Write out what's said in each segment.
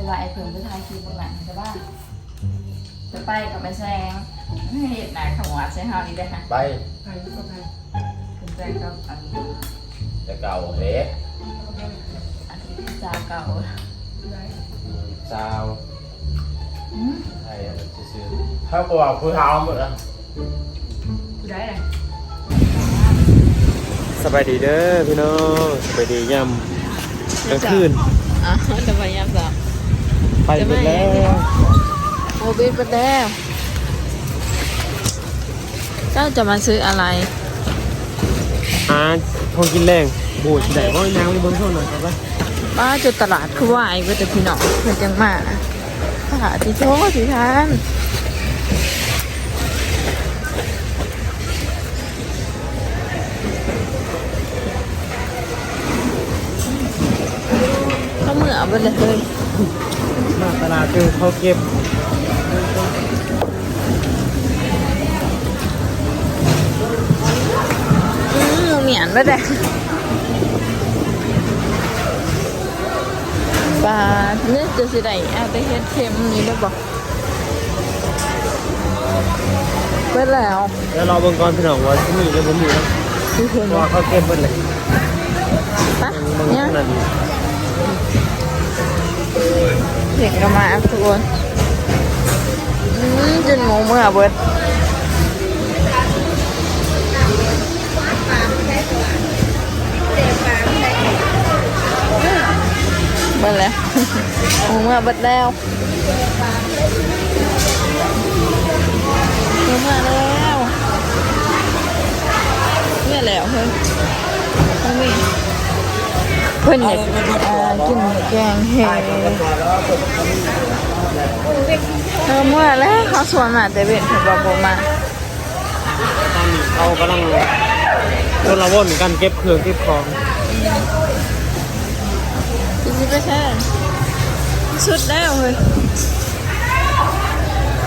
เวลาไอ้เพิ่งไปถ่ายคลิปบนหลังจะบ้านจะไปกับไปแซงไม่เห็นหน้าขมวดใช่เฮาอีกได้อค่ะไปไปก็ไปเป็นแซงกับอันแต่เก่าเละอันที่จาเก่าได้ซาวอืมไทยอะไรซื่อๆถ้าบอกผู้เท้าหมดอะกูได้เลยสบายดีเด้อพี่น้องสบายดีย่ำกลางคืนอ๋อจะไปยังจ้ะ ไปหมดแล้วโอบินไปแล้วเจ้าจะมาซื้ออะไรหาพองกินแรงบูดได้ว่ายางไปเบนเท่าหน่อยครับว่าป้าจุดตลาดคือว่าไอ้เวทพี่น้องเพิ่นจังมาค่ะที่โชว์สิท่านเขาเหมือไปเลยเฮ้ย มาตลาดคือเขาเก็บอืมเหมียนไปเลยปลาเนี่ยจะสิได้เอาไปเฮ็ดเค็มนี่ได้บอกไปแล้วแล้วรอเบิ่งก่อนพี่น้องว่าที่นี่จะผมอยู่นะคือเห็นเพราะว่าว่าเขาเก็บหมดเลยปะเบิ่งเนี่ย ขนาดนี้เสียงกระมาทุกคนอืมจนงงเมื่อเบิดเบิดแล้วงงเมื่อเบิดแล้วงงเมื่อแล้วเมื่อแล้วเฮ้ยเฮ้ เพิ่นอยากอ่ากินแกงเห็ดเออเมื่อแล้วเขาชวนมาแต่เวนเขาบอกผมมาตอนนี้เขากำลังคนละวนกันเก็บเครื่องเก็บของจริงๆก็ใช่สุดแล้วเฮ้ย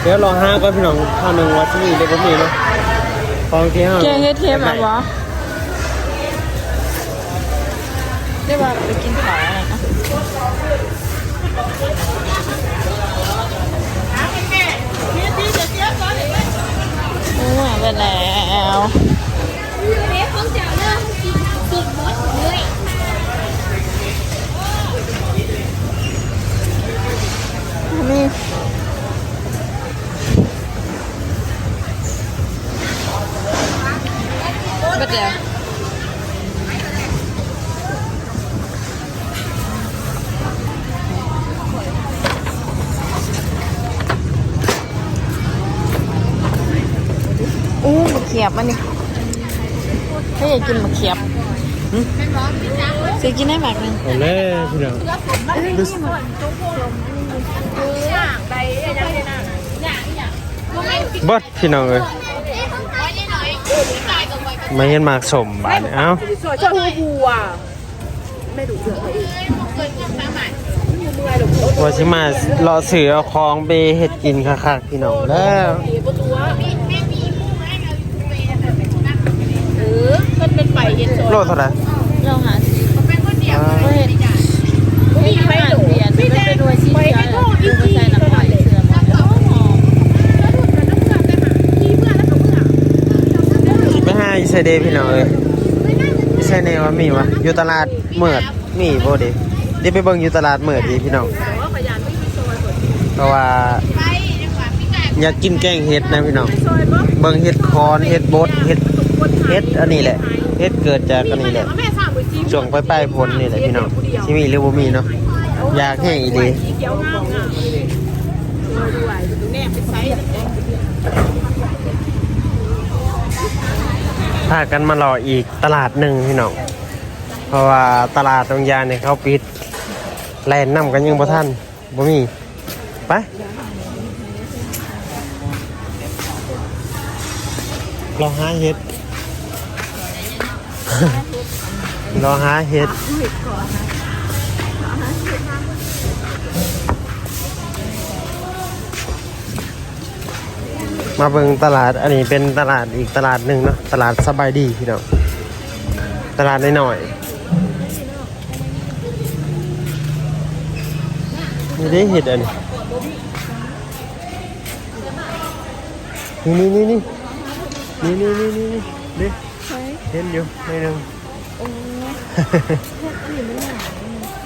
เดี๋ยวรอห้าก่อนพี่น้องข้าวหนึ่งว่าที่นี่จะผมอยู่นะของที่ห้าแกงเฮ็ดเทมอะบอ ได้ว่าไปกินข้าวอะไรนะโอ้ยไปแล้วนี่ก็เดี๋ยว ยบมันนี่ถ้าอยากกินมะเขียบซื้อกินได้หมากหนึงเอาแล้วพี่น้องบดพี่น้องเลยไม่เห็นหมากสมบาดเนี่ยเอ้าสวยเจ้าหูบัวไม่ดูเสือเขาเองว่าสิมารอสื่อเอาของไปเฮ็ดกินคักๆพี่น้องแล้ว ประตูเออมัน เป็นไปเห็นสวยโลเท่าไหร่เราหาซื้ออ่าก็เห็นมีไม่ดูเปลี่ยนไม่ไม่ได้เป็นด้วยชีไปสให้โทษดูอีกใส่ทีน้ำก็ปลาได้เสือมาแล้วหอมคิดไปหาอีไซเดย์พี่น้องเอ้ยอีไซเดย์ว่ามีวะอยู่ตลาดเมือดมีบ่เดิเดี๋ยวไปเบิ่งอยู่ตลาดเมือดดีพี่น้องเพราะว่าอยากกินแกงเห็ดนะพี่น้อง เบิ่งเห็ดคอนเห็ดบดเห็ดเห็ดอันนี้แหละ เห็ดเกิดจากอันนี้แหละแม่สามมือจีช่วงปลายๆฝนนี่แหละพี่น้องสิมีหรือบ่มีเนาะอยากแห้งอีหลีสีเขียวงามงามด้วยดูแนบเป็นไซส์พากันมารออีกตลาดหนึ่งพี่น้องเพราะว่าตลาดตรงยานเนี่ยเขาปิดแลนน้ำกันยังบ่ทันบ่มีไปรอหาเห็ด รอหาเห็ดมาเบิงตลาดอันนี้เป็นตลาดอีกตลาดหนึ่งเนาะตลาดสบายดีพี่น้องตลาดน้อยๆนี่ได้เห็ดอันนี้นี่นี่นี่นี่นี่นี่นี่นี่นี่ เห็นอยู่ไม่นึง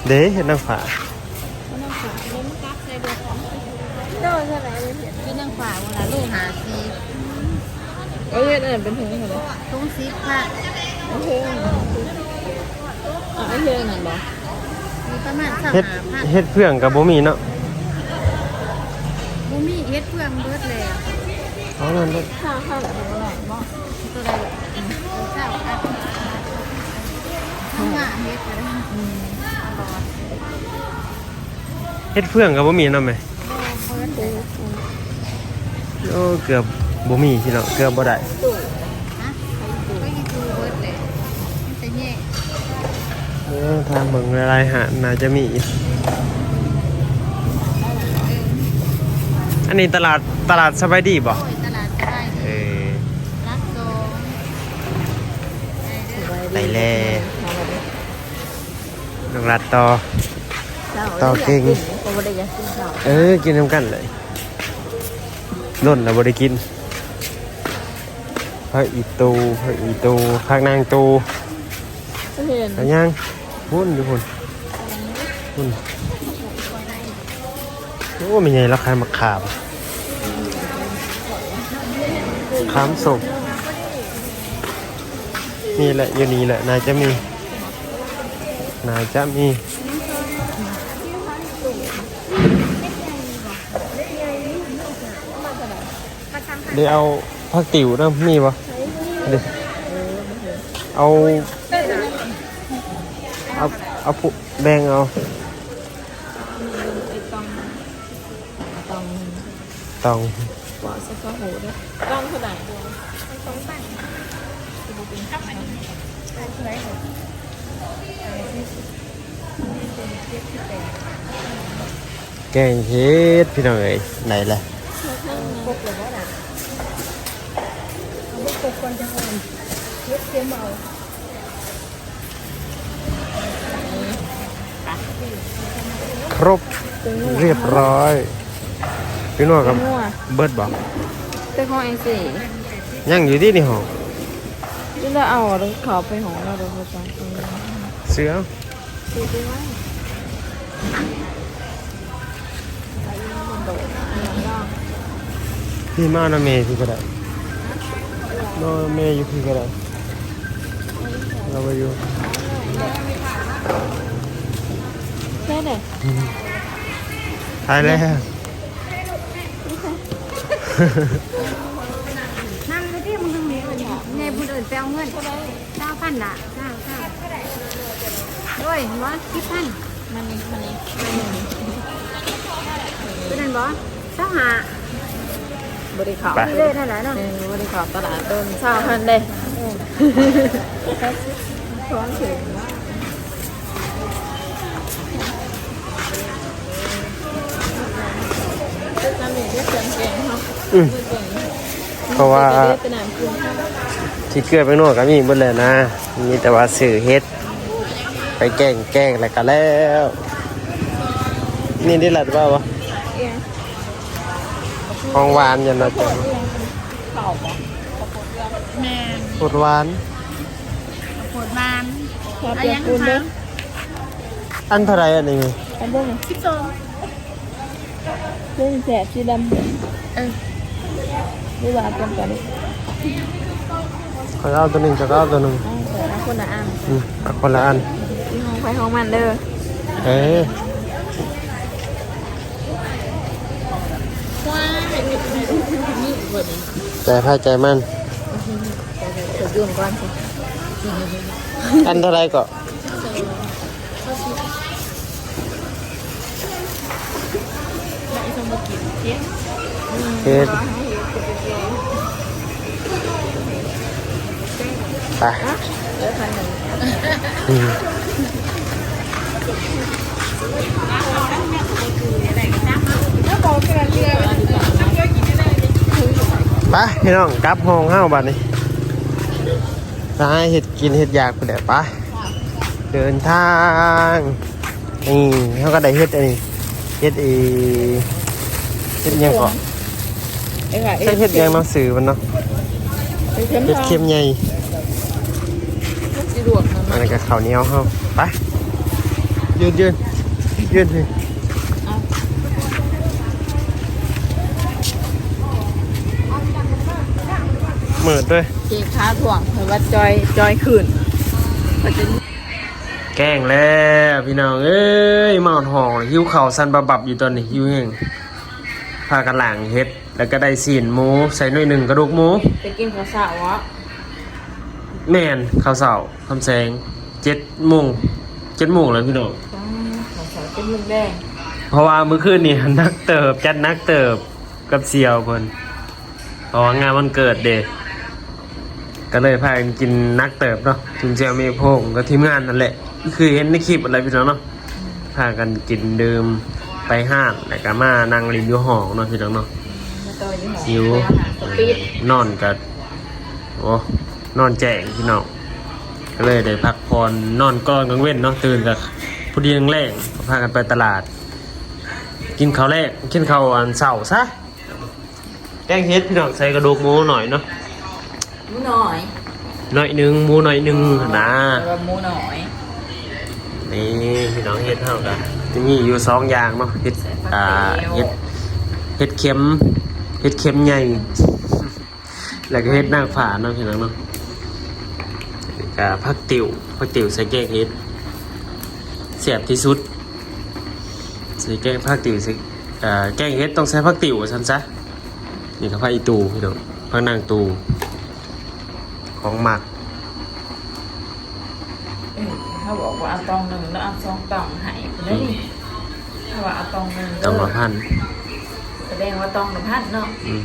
เด้เห็ดนางฟ้าโดนเท่าไหร่เลยเป็นนางฟ้าเวลาลูกหาซีเอ้ยนั่นเป็นเพลงอะไรต้องซีผ้าเพลงอะไอ้เพลงนั่นบ่มีประมาณสามเห็ดหาพันเห็ดเพื่องกับบ่มีเนาะบูมีเฮ็ดเพื่อนเบิดเลยเอานั่นเด้อข้าวข้าวแบบนี้บ่ตัวใด ข้างหน้าเฮ็ดก็ได้อืมตลอดเห็ดเพื่องกับบ่มีเนาะแม่เบิดเลยโอ้เกือบบ่มีพี่น้องเกือบบ่ได้ฮะก็ยีตูเบิดเลยมันจะแย่เออทางเบิ่งรายหาดน่าจะมีอยู่อันนี้ตลาดตลาดสบายดีบ่โอ้ยตลาดสบายเอดีอรักโซนได้เด้อ ไปแล้วน้อง รัดต่อ ต่อเก่ง เออ กินน้ำกันเลยล่นแล้วบ่ได้กินพระอีตูพระอีตูพักนางตูเห็นแล้วยังพุ่นอยู่พุ่นพุ่นโอ้ไม่ใหญ่ราคามะขามขามสุกนี่แหละอยู่นี่แหละน่าจะมี น่าจะมีเดี๋ยวเอาผักติ๋วนะมีปะเดี๋ยวเอาเอาเอาผู้แบ่งเอาต้องตองบ่สักก็หูเด้อต้องเท่าไหร่ แกงเฮ็ดพี่น้องเอ้ยไหนล่ะครบเรียบร้อย พี่น้องกับงัวเบิดบอกเป็นของเองสิยังอยู่ที่นี่ห้องที่เราเอารถเขาไปของเราเราไปจั งเสือซื้อไปไว้พี่มาหนาเมย์พี่ก็ได้มาเมย์อยู่พี่ก็ได้เราไปอยู่แค่ไหนตายแล้วนั่งไปที่มึงตรงนี้เลยไงบุญเอิญไปเอาเงินเก้าพันละเก้าเก้า ด้วยร้อยสิบพันมันมันนี่เป็นนั่นบ่เจ้าหาบริขารเรื่อยเท่าไหร่เนาะเออบริขารตลาดโดนเศร้าพันเลยพร้อมถึงอืมเพราะว่าเป็นน้ำกินข้าวที่เกลือไปนวดก็มีหมดเลยนะ มีแต่ว่าสื่อเฮ็ด ไปแกล้งแกล้งอะไรกันแล้ว นี่ได้หลัดเปล่าวะเอียงของหวานอยันนะจ๊ะข้าวปะแม่ปวดหวานปวดบานข้าวเปียกปูนเด้ออันเท่าไรอันนี้อันเด้อสิบสองเรื่องแสบสีดำเออไม่ว่ากันกันขอเอาตัวหนึ่งจะเอาตัวหนึ่งอ้าวแต่ละคนละอันอืมเอาคนละอันที่ห้อง ไปของมันเด้อเออใจพาใจมันยืมก่อนสิอันเท่าไรก็เฮ็ดไป ไปพี่น้องกลับห้องเฮ้าบัดนี้ตายเห็ดกินเห็ดอยากไปเดี๋ยวไปเดินทางนี่เขาก็ได้เห็ดอันนี้เฮ็ดเอเฮ็ดหยังก่อนไอ้ค่ะใช่เฮ็ดหยังมาสื่อมันเนาะไอ้เข็มเฮ็ดทองเค็มใหญ่สิลวกนะอันนี้ก็ข้าวเหนียวเฮาไปยืนยืน ยืนสิเหมือดด้วยเจ๊ค้าถ่วงเพราะว่าจอยจอยขืนก็จะแกล้งแล้วพี่น้องเอ้ยเมาหองหิวเข่าวสันบะบับอยู่ตอนนี้หิวแห้งพากันหลังเฮ็ด แล้วก็ได้สีนหมู ใส่หน่วยหนึ่งกระดูกหมูไปกินข้าวสาวะแม่นข้าวเสาคำแสงเจ็ดโมงเจ็ดโมงแล้วพี่น้องข้าวสาว เป็นเรื่องแดงเพราะว่าเมื่อคืนนี่นักเติบจัดนักเติบกับเซียวเพิ่นเพราะว่างานวันเกิดเด็กก็เลยพากันกินนักเติบเนาะจุนเจียวเมโพงกับทีมงานนั่นแหละ คือเห็นในคลิปอะไรพี่น้องเนาะพากันกินดื่มไปห้างแล้วก็มานั่งริมอยู่ห้องเนาะพี่น้องเนาะมาต่อยี่ห้อหิวอาหารสปีดนอนกับโอ้นอนแจ้งพี่น้องก็เลยได้พักผ่อนนอนก้อนกลางเว้นเนาะตื่นกับพ อดีแรงๆก็พากันไปตลาด กินข้าวแรกกินข้าวอันเสาร์ซะแกงเฮ็ดพี่น้องใส่กระดูกหมูหน่อยเนาะหมูหน่อยหน่อยหนึงหมูหน่อยหนึงนะแต่ว่าหมูหน่อยนี่พี่น้องเฮ็ดเท่ากันจะมีอยู่สองอย่างเนาะเฮ็ดอ่าเฮ็ดเฮ็ดเค็มเฮ็ดเค็มใหญ่แล้วก็เฮ็ดนางฝาเนาะพี่น้องเนาะแล้วก็ผักติ๋วผักติ๋วใส่แกงเฮ็ดเสียบที่สุดใส่แกงผักติ๋วใส่อ่าแกงเฮ็ดต้องใส่ผักติ๋วซั่นซะนี่ก็ผักอีตูพี่น้องผักนางตู ของหมักเอ้ยเขาบอกว่าเอาตองหนึ่งแล้วเอาสองตองใหายไปเลยนี่ถ้าว่าเอาตองหนึ่งตำละพันแสดงว่าตองละพันเนาะอืม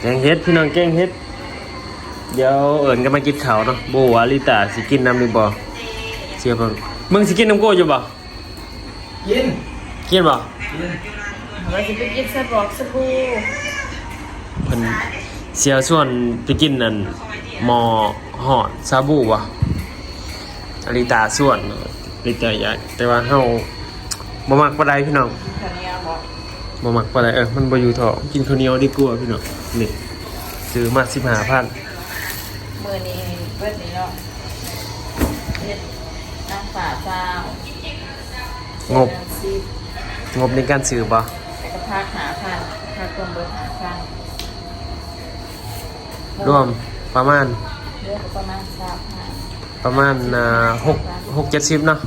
แกงเฮ็ดพี่น้องแกงเฮ็ด เดี๋ยวเอิญกันมากินข้าวเนาะโบวาลิตาสิกินน้ำหรือบ่เสียเพิ่งมึงสิกินน้ำโก้อยู่บ่ยินกินบ่เราจะไปกินสบอกสบู่เพิ่นเสียส่วนไปกินนั่นหมอหอดซาบูบ่อลิตาส่วนอลิตาอยากแต่ว่าเฮาบ่มักปานใดพี่น้องคนนี้บอกบ่มักปานใดเออมันบ่อยู่ท้องกินข้าวเหนียวดีกว่าพี่น้องนี่ซื้อมา15,000มื อนี้เปิดนี้เนาะเฮ็ดนางฝ่าเจ้างบซีงบในการซื้อบ่แต่ก็พักหาพันพักรวมเบิดหาพันรวมประมาณเรื่องประมาณสามพันประมาณอ่าหกหกเจ็ดสิบเนาะ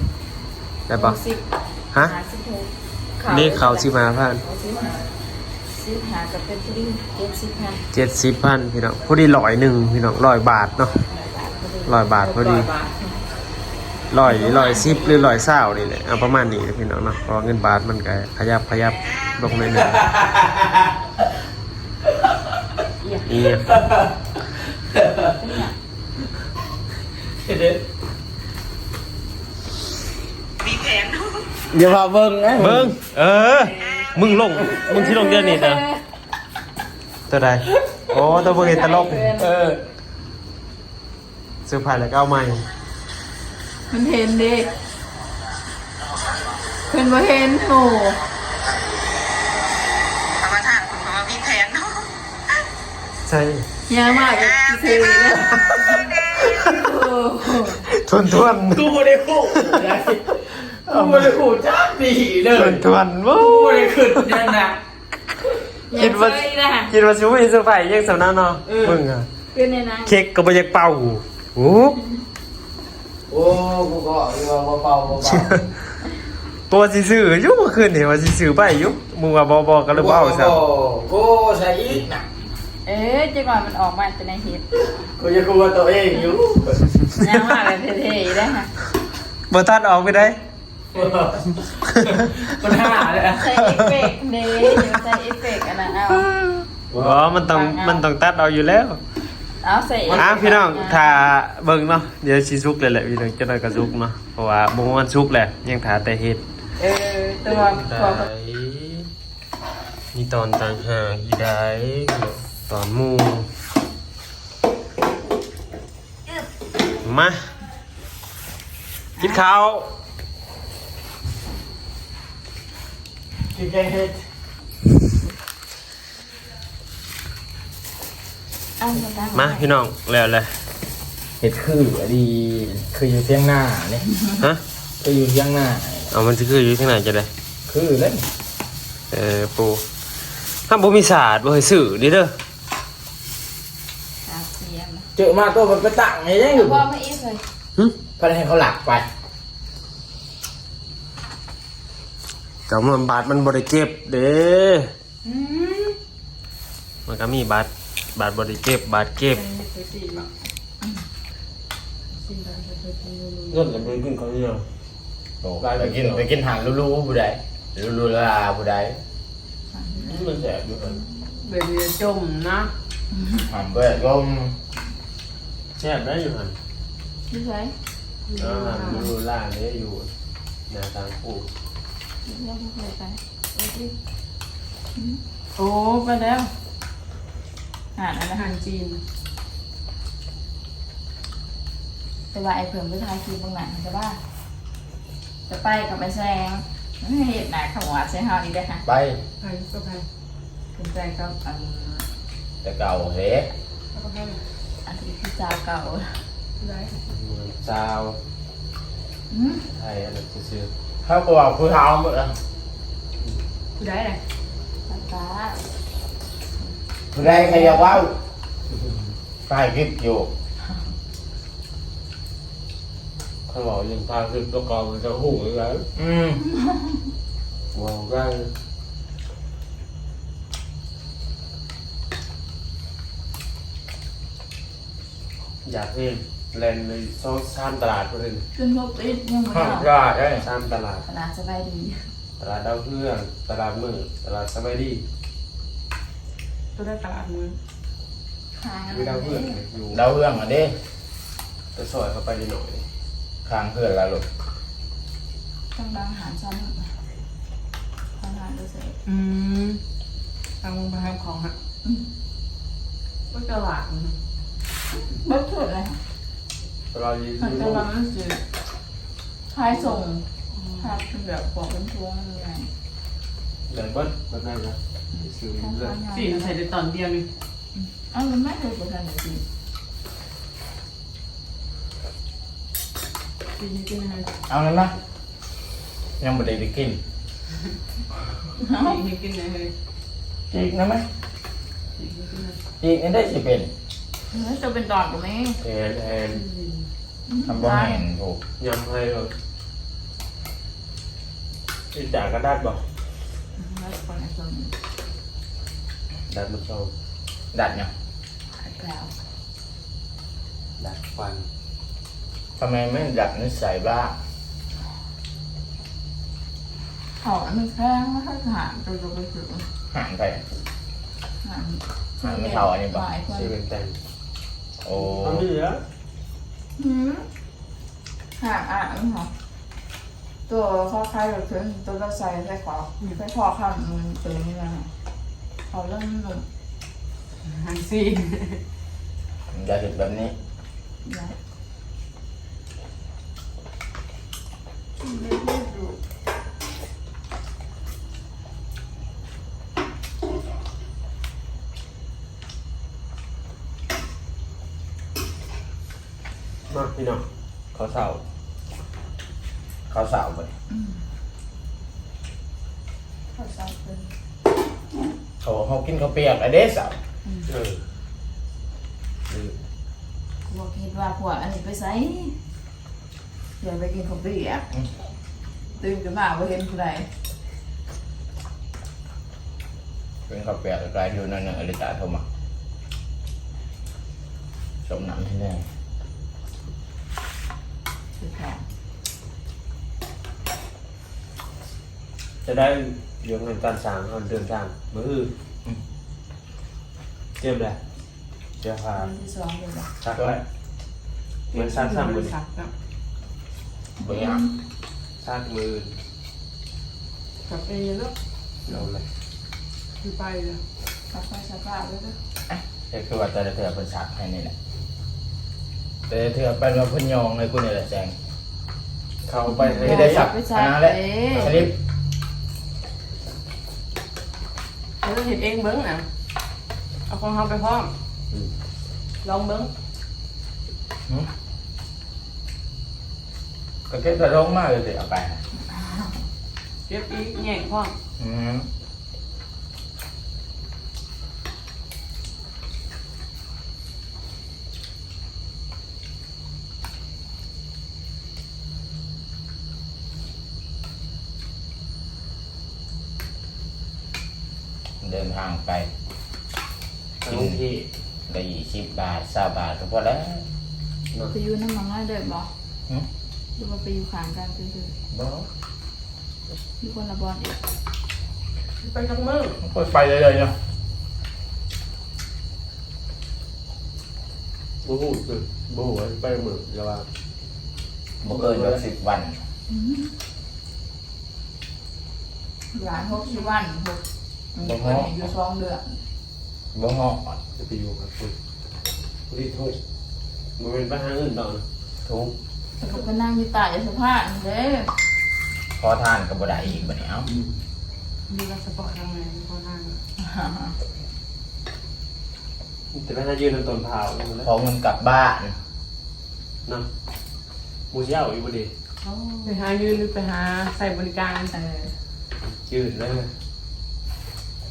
ได้ปะสิบฮะ หาสิบหกนี่เขาสิมาพัน เขาสิบหา สิบหากับเป็นที่ดิเจ็ดสิบพันเจ็ดสิบพันพี่น้องพอดีร้อยหนึ่งพี่น้องร้อยบาทเนาะ ร้อยบาทพอดี ร้อยบาทร้อยร้อยสิบหรือร้อยเศร้านี่แหละเอาประมาณนี้นะพี่น้องเนาะเพราะเงินบาทมันก็ขยับขยับลงหน่อยหนึ่งเอียอีเป็นอย่างเด็ดเดี๋ยวพาเบิ้งนะเบิ้งเออ มึงลง มึงที่ลงเดือนนี้เด้อตัวใดโอ้ตัวเบิ้งเห็นตลกเออซื้อผ่านแล้วก็เอาใหม่มันเห็นดิเพิ่นบ่เห็นโหใช่ยามากกับซื้อเลยโอ้โหทวนทวนกูไม่ได้คู่นะ กูไม่ได้คู่จ้าดีเลทวยนทวนวู้กูไม่ได้ขึ้นยังนะคิดว่าอย่าใส่นะคิดว่าชิวมีเซอร์ไพรส์ยังสำนักเนาะมึงอะขึ้นในนั้นเค้กก็บ่อยากเป่าโอ้โอ้กูก็เอาเบาๆเบาตัวสิซื้ออยู่เมื่อคืนนี่ว่าสิซื้อไปอยู่มึงว่าบ่บ่ก็เลยบ่เอาซะกูใส่อีกนะเอ๊ะจังหวะมันออกมาเป็นในเฮ็ดกูจะกลัวตัวเองอยู่ยามากแบบเท่ๆได้ค่ะบ่ตัดออกไปได้ ปัญหาเลยอะใส่เอฟเฟกต์เด้ใส่เอฟเฟกต์อันนั้นเอาบ่มันต้องมันต้องตัดเอาอยู่แล้วเอาใส่เฟกต์อะพี่น้องถ้าเบิ่งเนาะเดี๋ยวสิสุกเลยแหละพี่น้องจะได้ก็สุกเนาะเพราะว่าบ่มันสุกแหละยังถาแต่เฮ็ดเออตัวพอมีตอนต่างหากอีได้ตอนหมูมากินข้าว กินแกงเห็ดเอ้าจะได้มาพี่น้องแล้วเลยเห็ดคืออันนี้คืออยู่เทียงหน้าเนี่ยฮะคืออยู่เทียงหน้า เอามันจะคืออยู่ที่ไหนจะได้คือเล่นเออปูถ้าบ่มีศาสตร์บ่ให้ซื้อดิเด้ออาเซียนเจอมาตัวมันไปตั้งไงยังอยู่ว่าไม่อีกเลยหึก็เลยให้เขาหลักไป ก็มันบาทมันบ่ได้เก็บเด้มันก็มีบาทบาทบ่ได้เก็บบาทเก็บเงินก็บ่ได้กินเขาวเหนียวโอ้ไปกินไปกินหางลูๆผู้ใดลูๆลาผู้ใดมันแสบอยู่กันเบบีจมนะหางเบิดก็แซ่บได้อยู่หั่นพี่ใช่อ่าอยู่ล่างนี้อยู่หน้าทางปูเรี ยกพี่เคยไปโอเคโอ้ไปแล้วอ่านอะไรอาหารจีนแต่ว่าไอ้เพิ่มไปทายคีบางหนังจะว่าจะไปกับไปแซงไม่เห็นหนาขมวดใช่เฮาอีกได้อค่ะไปไปก็ไปเป็นแฟนกับอันแต่เก่าเฮ้ก็ไปอันที่พี่จ้าเก่าได้เมืองซาวอืมไทยอันนั้นซื่อ เขาบอกผู้เฒ่าหมดอะกูได้เลยตาผู้ใดใครอยากว้าวไปคลิปอยู่ๆเขาบอกยังพาขึ้นตัวกองมันจะหูเลยแล้วอืมว้าวกันอยากเห็นแลนในซองสามตลาดคนนึงขึ้นพบติดยังไม่ห้ามเอาพลาดเลยสามตลาดขนาดสบายดี ตลาดดาวเครื่องตลาดมือตลาดสบายดีตัวได้ตลาดมือห่างมีดาวเครื่องอยู่เราเรื่องอะเด้ไปซอยเข้าไปนิดหน่อยข้างเพื่อนเราลูกต้องบางอาหารซ้ำอาหารดูสิอืมทางมึงไปทำของฮะก็ตลาดมันเบิ้ลสุดเลย ตลาดยี่มันสิบจะวางนั่นสิทายส่งภาพเป็นแบบบอกเป็นช่วงยังไงเดินเบิ้ลแบบนั้นนะซื้อเรื่องสี่ใส่ในตอนเดียวนี่เอ้ามันไม่เคยกดทันเลยสิสี่กินอะไรเอาเลยนะยังไม่ได้ไปกินสี่กินอะไรเลยจีกนะไหมสี่กินอะไรจีกนี่ได้สิเป็น เฮ้ยจะเป็นดอนกับแม่แอนแอนทำบ่แห่งถูกยำให้เลยที่จ่ากระดาษบอกแล้วคนไอ้คนดัดมันชอบดัดเนี่ยไอ้แกล้วดัดฟันทำไมไม่ดัดนิสัยบ้างเขาอันนี้แค่ไม่ค่อยหามจนจะไปถึงห่างไปหามหามไม่เท่าอันนี้ปะหลายคนซื้อเป็นแต่ง โอ้ทำดีแล้วหืมหามอะนี่เหรอตัวข้อคล้ายแบบเพื่อนตัวเราใส่ใส่ขอใส่คอข้ามมันตัวนี้นะเขาเริ่มหนุ่มอาหารจีนอย่าเห็นแบบนี้นะ พี่น้องเขาเสาเขาสาวไปเขาใส่เป็นเขาเขากินข้าวเปียกไอเด้สาวเออเออพวกคิดว่าพวกอันนี้ไปใส่เดี๋ยวไปกินข้าวเปียกตื่นขึ้นมาว่าเห็นผู้ใดเป็นข้าวเปียกไกลๆอยู่นั่นน่ะอริตาโทรมาสมน้ำที่แน่ คือแข็งจะได้ยกเงินการสร้างเอาเดินทางมืออเจ็บแหละเจ้าพาอันที่สองเลยบ่ซักไว้เหมือนซักซ้ำมือสักแล้วเบิ่งอะซักมือกับเอแล้วเราเลยคือไปเลยกับไฟสักผ้าไว้ด้วยแต่คือว่าแต่ละเถื่อเป็นสักให้นี่แหละ แต่ละเถื่อเป็นว่าเพุ่นยองเลยกูนี่แหละแจงเขาไปให้ไม่ได้ได้สักไปอัสันกนั้นแหละเด้สลิปเราจะเห็นเองเบิ้งนะเอาของเขาไปพร้อม ลองเบิ้งก็เก็บแต่ร้องมากเลยสิเอาไปนะเก็บอีกแง่งพร้อมอืม เดินทางไปบางทีได้ยี่สิบบาทสาบาทก็พอแล้วไปอยู่น้ำมันง่ายเด้อบ่หึหรือว่าไปอยู่ข้างกันคือบ่ๆอยู่คนละบอลอีกไปทั้งมือค่อยไปเลยเลยเนาะบูฮูคือบูฮูไปเหมือนจะว่าบ่เกินเดือนสิบวันหลานหกสิบวันหก มีคนเห็นอยู่สองเดือนบ่เหาะจะไปอยู่กับคุณรีทุกมันเป็นปัญหาอื่นต่อนะทุกแต่ก็ไปนั่งอยู่ใต้สะพานเด้ขอทานก็บ่ได้อีกบัดนี้เอ้ามีรัสปอร์ตทางไหนพอทางแต่ปัญหายืนในต้นเผาแล้วขอเงินกลับบ้านนะมูเชี่ยวอยู่พอดีไปหายืนหรือไปหาใส่บริการ เออยืนเลย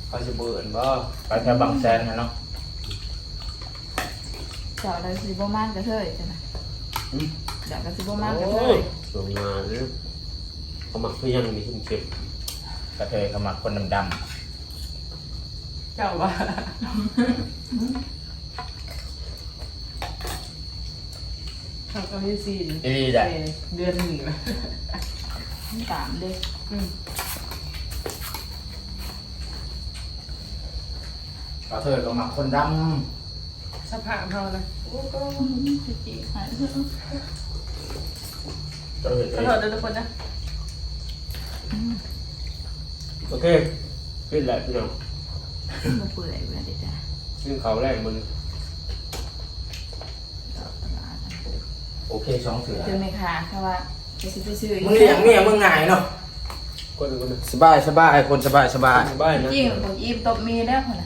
เขาจะเบิร์นบ่ไปแถวบางแสนนะเนาะเจ้าได้สิบ่มากกระเทยจ้ะนะอืมเดี๋ยวก็สิบ่มากกระเทโอ้ยยสวยงามเลยเขาหมักเพื่อยังมีเข้มเข้มกระเทยเขามักคนดำเจ้าว่าเขาก็มีซีนๆดีๆได้เดือนหนึ่งนะตามเด้อื กระเทยเขามักคนดสภาพเขานะสิจีหายำกระเทยขอโทษด้วยทุกคนนะ โอเคขึ้นแล้วพี่น้องบ่เปื่อยเว้ยเด้จ้ะขึ้นเขาแรกมันเจ้าตลาดโอเคสองเสือเจอไหมคะค่ะว่าจะสิไปซื้อมึงเลี้ยงเมียมึงง่ายเนาะก็ดูกันนะสบายสบายคนสบายสบาย บ้านนะ จริงผมอิ่มตบมีแล้วพุ่นน่ะ